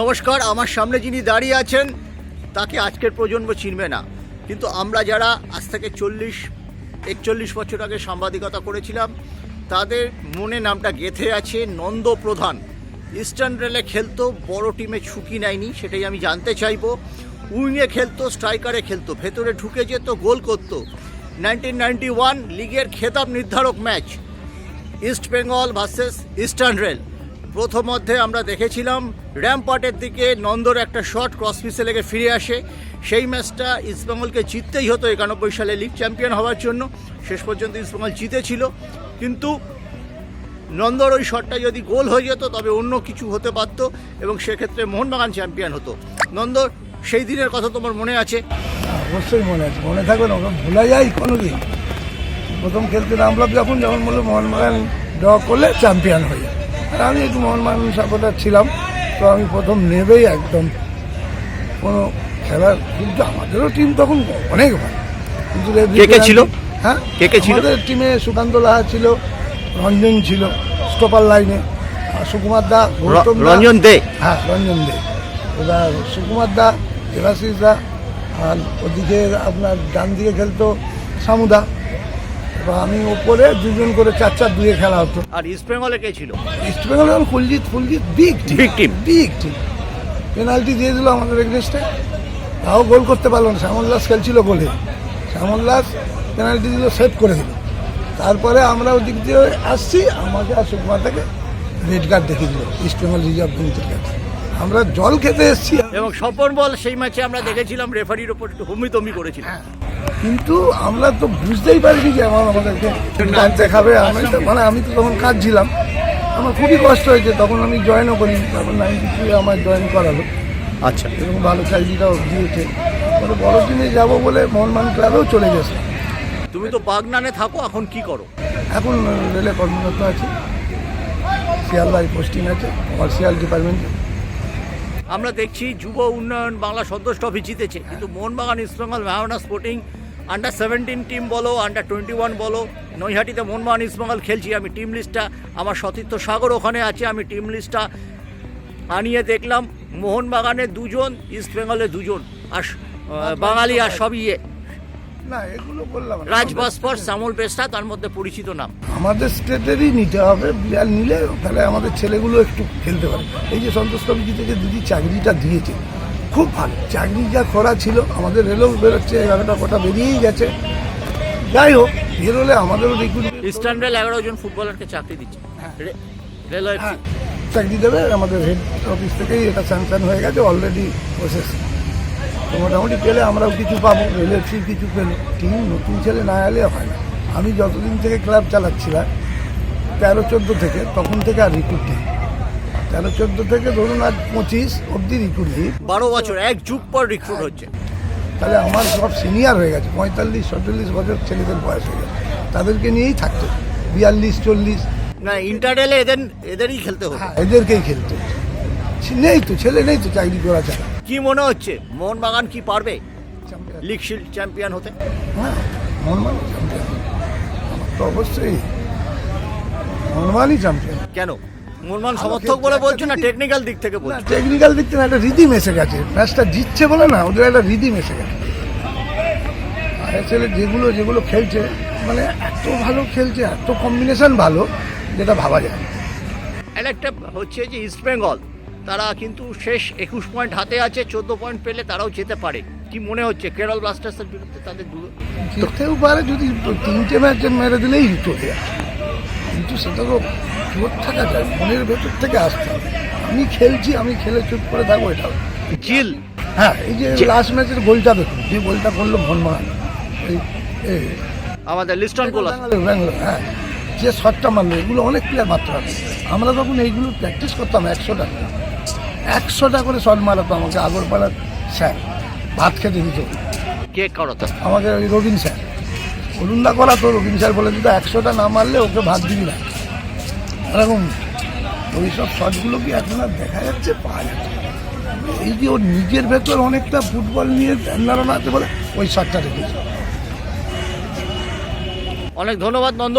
নমস্কার, আমার সামনে যিনি দাঁড়িয়ে আছেন, তাকে আজকের প্রজন্ম চিনবে না। কিন্তু আমরা যারা আজ থেকে চল্লিশ, একচল্লিশ বছর আগে সাংবাদিকতা করেছিলাম, তাদের মনে নামটা গেথে আছে নন্দ প্রধান। ইস্টার্ন রেলে খেলতো, বড় টিমে ঝুঁকি নেয়নি, সেটাই আমি জানতে চাইব। উইংয়ে খেলতো, স্ট্রাইকারে খেলতো, ভেতরে ঢুকে যেত, গোল করতো। নাইনটিন নাইনটি ওয়ান লিগের খেতাব নির্ধারক match, East Bengal versus Eastern Rail. প্রথম অর্ধে আমরা দেখেছিলাম র্যাম্পার্টের দিকে নন্দর একটা শট ক্রস পিসে লেগে ফিরে আসে। সেই ম্যাচটা ইস্টবেঙ্গলকে জিততেই হতো একানব্বই সালে লিগ চ্যাম্পিয়ন হওয়ার জন্য। শেষ পর্যন্ত ইস্টবেঙ্গল জিতেছিল। কিন্তু নন্দর ওই শটটা যদি গোল হয়ে যেত, তবে অন্য কিছু হতে পারত এবং সেক্ষেত্রে মোহনবাগান চ্যাম্পিয়ন হতো। নন্দর, সেই দিনের কথা তোমার মনে আছে? অবশ্যই মনে আছে। মনে থাকবে না ভোলা যায় কোনো দিন প্রথম খেলতে নামলাম যখন যখন বলল মোহনবাগান ড্র করলে চ্যাম্পিয়ন হয়ে আর আমি একটু মোহনবাগান সাপোর্টার ছিলাম। তো আমি প্রথম নেবেই একদম। কোনো খেলার কিন্তু আমাদেরও টিম তখন অনেক ভালো। কিন্তু কে কে ছিল? হ্যাঁ? কে কে ছিল? আমাদের টিমে সুকান্ত লাহা ছিল রঞ্জন ছিল স্টপার লাইনে আর সুকুমার দা- রঞ্জন দে? হ্যাঁ রঞ্জন দে। এবার সুকুমার দা দেবাশিস দা আর ওদিকে আপনার ডান দিকে খেলতো সামুদা এবার আমি ওপরে দুজন করে চার চার দুয়ে খেলা হতো। আর ইস্টবেঙ্গলে কে ছিল? ইস্ট বেঙ্গল যখন Phuljit Phuljit big Big team. Big team. Penalty দিয়ে দিল আমাদের এগনেস্টে। তাও গোল করতে পারল না। শ্যামল্লাস খেলছিল গোলে। শ্যামল্লাস পেনাল্টি দিল সেভ করে দিল। তারপরে আমরা ওদিক দিয়ে আসছি। আমাকে আর সুকুমারটাকে রেড কার্ড দেখিয়ে দিল ইস্ট বেঙ্গল রিজার্ভ বেঞ্চের কাছে। আমরা জল খেতে এসেছি। এবং স্বপন বল সেই ম্যাচে আমরা দেখেছিলাম রেফারির ওপর একটু হুমিতমি করেছিল। কিন্তু আমরা তো বুঝতেই পারিনি যে আমার আমাদেরকে টানতে খাবে। আমি তো মানে আমি তো তখন কাঁদছিলাম। আমার খুবই কষ্ট হয়েছে। তখন আমি জয়েনও করি তারপর নাইনটি টু আমার জয়েন করালো। আচ্ছা। এবং ভালো চাকরিটাও দিয়েছে। পরে বড় টিমে যাব বলে মোহনমান ক্লাবেও চলে গেছে। তুমি তো বাগনানে থাকো এখন কি করো? এখন রেলে কর্মরত আছে। শিয়ালদায় পোস্টিং আছে। কমার্শিয়াল ডিপার্টমেন্টে আমরা দেখছি যুব উন্নয়ন বাংলা সন্তোষ ট্রফি জিতেছে। কিন্তু মোহনবাগান ইস্টবেঙ্গল মেহানা স্পোর্টিং আন্ডার সেভেন্টিন টিম বলো আন্ডার টোয়েন্টি ওয়ান বলো, নৈহাটিতে মোহনবাগান ইস্টবেঙ্গল খেলছি আমি টিম লিস্টটা আমার সতীর্থ সাগর ওখানে আছে, আমি টিম লিস্টটা আনিয়ে দেখলাম। মোহনবাগানে দুজন ইস্টবেঙ্গলে দুজন। আর বাঙালি আর সব ইয়ে। না এগুলো বললাম না। শ্যামল পেস্টা তার মধ্যে পরিচিত নাম। আমাদের স্টেটেরই নিতে হবে বিড়াল নিলে তাহলে আমাদের ছেলেগুলো একটু খেলতে পারে। এই যে সন্তোষ কমিটি থেকে দিদি চাকরিটা দিয়েছে খুব ভালো। চাকরি যা খরা ছিল আমাদের রেলেও বেরোচ্ছে এগারোটা কটা বেরিয়েই গেছে। যাই হোক বেরোলে আমাদেরও রিক্রুট ইস্টার্ন রেল এগারো জন ফুটবলারকে চাকরি দিচ্ছে। রে- রেলওয়ে হ্যাঁ চাকরি দেবে আমাদের হেড অফিস থেকেই এটা স্যাংশন হয়ে গেছে অলরেডি প্রসেস তো মোটামুটি পেলে আমরাও কিছু পাবো রেলের ফি কিছু পেল। টিম নতুন ছেলে না এলে হয় না। আমি যতদিন থেকে ক্লাব চালাচ্ছিলাম তেরো চোদ্দ থেকে তখন থেকে আর রিক্রুট নেই। তেরো চোদ্দ থেকে ধরুন আজ পঁচিশ অবধি রিক্রুট নেই। বারো বছর এক যুগ পর রিক্রুট হচ্ছে। তাহলে আমার সব সিনিয়র হয়ে গেছে পঁয়তাল্লিশ সচল্লিশ বছর ছেলেদের বয়স হয়ে গেছে। তাদেরকে নিয়েই থাকতো বিয়াল্লিশ চল্লিশ। না ইন্টারডেলে এদের এদেরই খেলতে হবে। হ্যাঁ এদেরকেই খেলতো নেই তো ছেলে নেই তো চাকরি করা ছাড়া। কি মনে হচ্ছে? মোহনবাগান কি পারবে? চ্যাম্পিয়ন লিগ শিল্ড চ্যাম্পিয়ন হতে? হ্যাঁ মোহনবাগান চ্যাম্পিয়ন। তো অবশ্যই মোহনবাগানই চ্যাম্পিয়ন। কেন? মোহনবাগান সমর্থক বলে বলছো না টেকনিক্যাল দিক থেকে না বলছো? টেকনিক্যাল দিক থেকে একটা রিদিম এসে গেছে। ম্যাচটা জিতছে বলে না ওদের একটা রিদিম এসে গেছে। আর ছেলে যেগুলো যেগুলো খেলছে মানে এত ভালো খেলছে এত কম্বিনেশন ভালো যেটা ভাবা যায়। একটা হচ্ছে যে ইস্ট বেঙ্গল তারা কিন্তু শেষ একুশ পয়েন্ট হাতে আছে চোদ্দ পয়েন্ট পেলে তারাও যেতে পারে। কি মনে হচ্ছে? কেরল ব্লাস্টার্সের বিরুদ্ধে তাদের জিততেও পারে যদি তিনটে ম্যাচ মেরে দিলেই চলে কিন্তু সেটা তো জোর থাকা যায় মনের ভেতর থেকে আসতে আমি খেলছি আমি খেলে চুপ করে থাকব এটা জিল? হ্যাঁ এই যে লাস্ট ম্যাচের গোলটা দেখুন যে গোলটা করল ভনমান আমাদের লিস্টন গোল ব্যাঙ্গালোর হ্যাঁ। যে শটটা মারলো এগুলো অনেক প্লেয়ার মারতে পারবে আমরা তখন এইগুলো প্র্যাকটিস করতাম একশোটা একশোটা করে শট মারাতো আমাকে আগরপাড়ার স্যার। ভাত খেতে দিত। কে করাতো? আমাকে ওই রবিন স্যার। অরুণদা করা তো রবিন স্যার বলে দিত একশোটা না মারলে ওকে ভাত দিবি না। এরকম ওই সব শটগুলো কি এখন আর দেখা যাচ্ছে? পাওয়া যাচ্ছে এই যে ওর নিজের ভেতর অনেকটা ফুটবল নিয়ে ধারণা আছে বলে ওই শটটা রেখেছে অনেক ধন্যবাদ নন্দ।